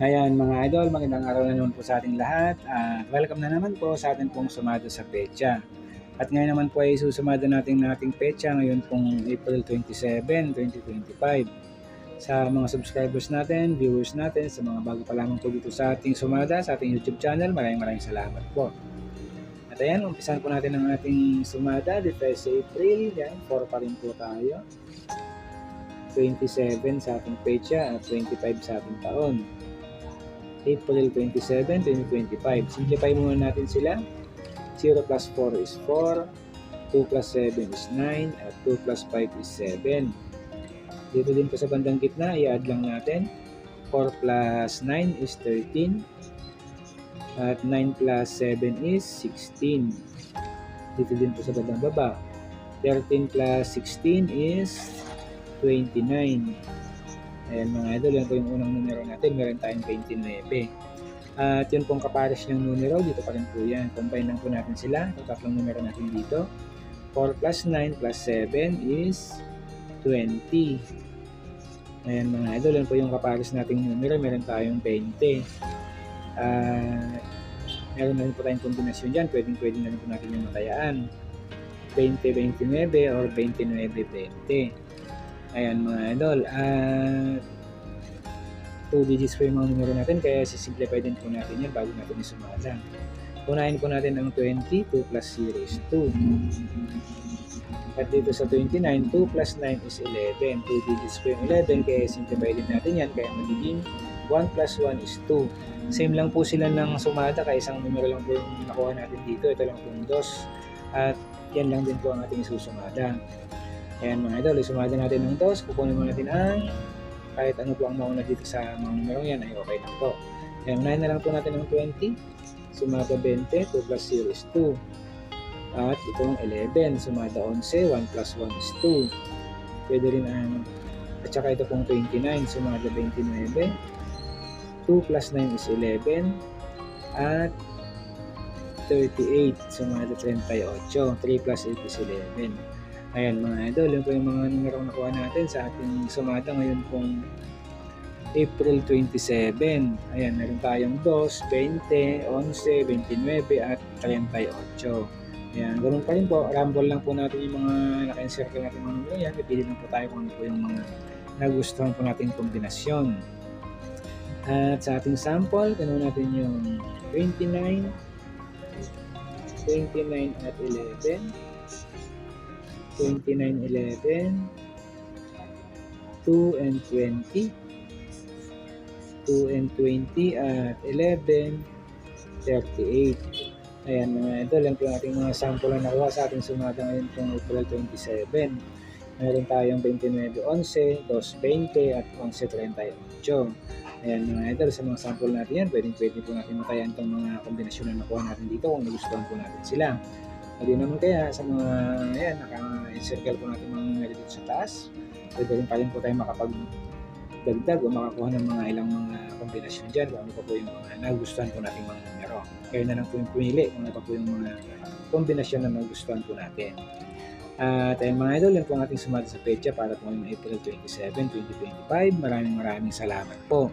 Ayan mga idol, magandang araw na naman po sa ating lahat at welcome na naman po sa atin pong sumado sa pecha. At ngayon naman po ay susumado natin nating pecha ngayon pong April 27, 2025. Sa mga subscribers natin, viewers natin, sa mga bago pa lamang po dito sa ating sumada, sa ating YouTube channel, maraming maraming salamat po. At ayan, umpisan po natin ang ating sumada dito sa April, yan, 4 pa rin po tayo. 27 sa ating pecha at 25 sa ating taon. April 27, 2025. Simplify muna natin sila. 0 plus 4 is 4, 2 plus 7 is 9, at 2 plus 5 is 7. Dito din po sa bandang gitna, i-add lang natin. 4 plus 9 is 13, at 9 plus 7 is 16. Dito din po sa bandang baba. 13 plus 16 is 29. Ayan mga idol, yan po yung unang numero natin. Meron tayong 29. At yun pong kapares ng numero, dito pa rin po yan. Combine lang po natin sila. Yung tatlong numero natin dito. 4 plus 9 plus 7 is 20. Ayan mga idol, yan po yung kapares nating numero. Meron tayong 20. At meron na rin po tayong kombinasyon dyan. Pwedeng pwede na rin po natin yung matayaan. 20-29 or 29-20. Ayan mga idol. At 2 digits po yung mga numero natin kaya sisimplify din po natin yan bago natin isumada. Unahin po natin ang 20, 2 plus 0 is 2. At dito sa 29, 2 plus 9 is 11. 2 digits po yung 11 kaya simplify din natin yan kaya magiging 1 plus 1 is 2. Same lang po sila ng sumada kaya isang numero lang po yung nakuha natin dito. Ito lang po yung 2. At yan lang din po ang ating susumada. Ayan mga idol, isumada natin ng 2. Kukunin mo natin ang kahit ano po ang mauna dito sa mga numero yan ay okay lang po. Ayan, unahin na lang po natin ng 20. Sumada 20, 2 plus 0 is 2. At itong 11, sumada 11, 1 plus 1 is 2. Pwede rin ang, at saka ito pong 29, sumada 29. 2 plus 9 is 11. At 38, sumada 38. 3 plus 8 is 11. Ayan mga idol, yun po yung mga numero nakuha natin sa ating sumada ngayon pong April 27. Ayan, meron tayong 2, 20, 11, 29 at 38. Ayan, ganun pa rin po. Rumble lang po natin yung mga naka-encircle natin mga numero yan. Pipili lang po tayo kung ano po yung mga nagustuhan po natin kombinasyon. At sa ating sample, ganoon natin yung 29, 29 at 11, 29, 11, 2 and 20, 2 and 20 at 11, 38. Ayan mga idol, yan po ating mga sample na nakuha sa ating sumada ngayon pong April 27. Meron tayong 29, 11, 2, 20 at 11, 38. Ayan mga idol, sa mga sample natin yan, pwedeng pwede po natin matayan itong mga kombinasyon na nakuha natin dito kung nagustuhan po natin sila. Hindi naman kaya sa mga, ayan, naka-encircle po natin mga dito sa taas, pwede rin pa rin po tayo makapagdagdag o makakuha ng mga ilang mga kombinasyon dyan kung ano pa po yung mga nagustuhan po nating mga numero. Kayo na lang po yung pumili kung ano po yung mga kombinasyon na nagustuhan po natin. At ayun mga idol, yan po ang ating sumada sa pecha para po ngayong April 27, 2025. Maraming maraming salamat po.